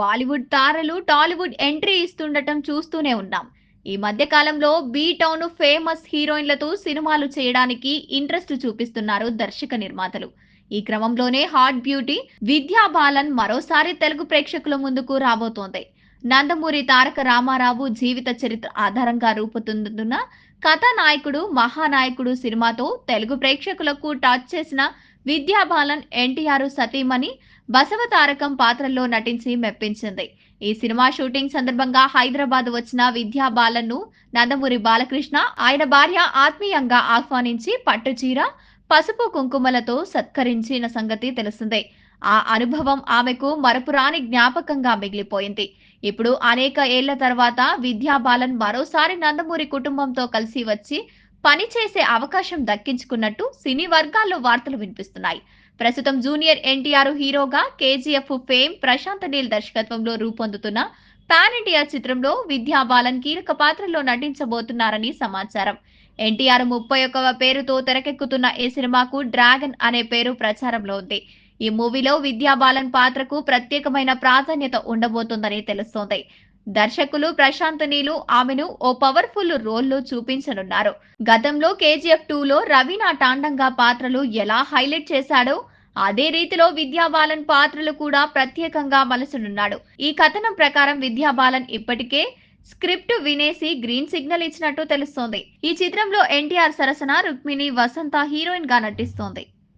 బాలీవుడ్ తారలు టాలీవుడ్ ఎంట్రీ ఇస్తుండటం చూస్తూనే ఉన్నాం. ఈ మధ్య కాలంలో బీ టౌన్ ఫేమస్ హీరోయిన్లతో సినిమాలు చేయడానికి ఇంట్రెస్ట్ చూపిస్తున్నారు దర్శక నిర్మాతలు. ఈ క్రమంలోనే హాట్ బ్యూటీ విద్యా బాలన్ మరోసారి తెలుగు ప్రేక్షకుల ముందుకు రాబోతోంది. నందమూరి తారక రామారావు జీవిత చరిత్ర ఆధారంగా రూపొందుతున్న కథానాయకుడు మహానాయకుడు సినిమాతో తెలుగు ప్రేక్షకులకు టచ్ చేసిన విద్యా బాలన్ ఎన్టీఆర్ సతీమణి బసవతారకం పాత్రల్లో నటించి మెప్పించింది. ఈ సినిమా షూటింగ్ సందర్భంగా హైదరాబాద్ వచ్చిన విద్యా బాలన్ను నందమూరి బాలకృష్ణ ఆయన భార్య ఆత్మీయంగా ఆహ్వానించి పట్టుచీర పసుపు కుంకుమలతో సత్కరించిన సంగతి తెలిసిందే. ఆ అనుభవం ఆమెకు మరపురాని జ్ఞాపకంగా మిగిలిపోయింది. ఇప్పుడు అనేక ఏళ్ళ తర్వాత విద్యా బాలన్ మరోసారి నందమూరి కుటుంబంతో కలిసి వచ్చి పనిచేసే అవకాశం దక్కించుకున్నట్టు సినీ వర్గాల్లో వార్తలు వినిపిస్తున్నాయి. ప్రస్తుతం జూనియర్ ఎన్టీఆర్ హీరోగా కేజీఎఫ్ ఫేమ్ ప్రశాంత్ నీల్ దర్శకత్వంలో రూపొందుతున్న పాన్ ఇండియా చిత్రంలో విద్యా బాలన్ కీలక పాత్రలో నటించబోతున్నారని సమాచారం. ఎన్టీఆర్ ముప్పై ఒక్కవ పేరుతో తెరకెక్కుతున్న ఈ సినిమాకు డ్రాగన్ అనే పేరు ప్రచారంలో ఉంది. ఈ మూవీలో విద్యా బాలన్ పాత్రకు ప్రత్యేకమైన ప్రాధాన్యత ఉండబోతోందని తెలుస్తోంది. దర్శకులు ప్రశాంత్ నీలు ఆమెను ఓ పవర్ఫుల్ రోల్లో చూపించనున్నారు. గతంలో కేజీఎఫ్ టూలో రవీనా టాండంగా పాత్రలు ఎలా హైలైట్ చేశాడో అదే రీతిలో విద్యా బాలన్ పాత్రలు కూడా ప్రత్యేకంగా మలసనున్నాడు ఈ కథనం ప్రకారం విద్యా బాలన్ ఇప్పటికే స్క్రిప్ట్ వినేసి గ్రీన్ సిగ్నల్ ఇచ్చినట్టు తెలుస్తోంది. ఈ చిత్రంలో ఎన్టీఆర్ సరసన రుక్మిణి వసంత హీరోయిన్గా నటిస్తోంది.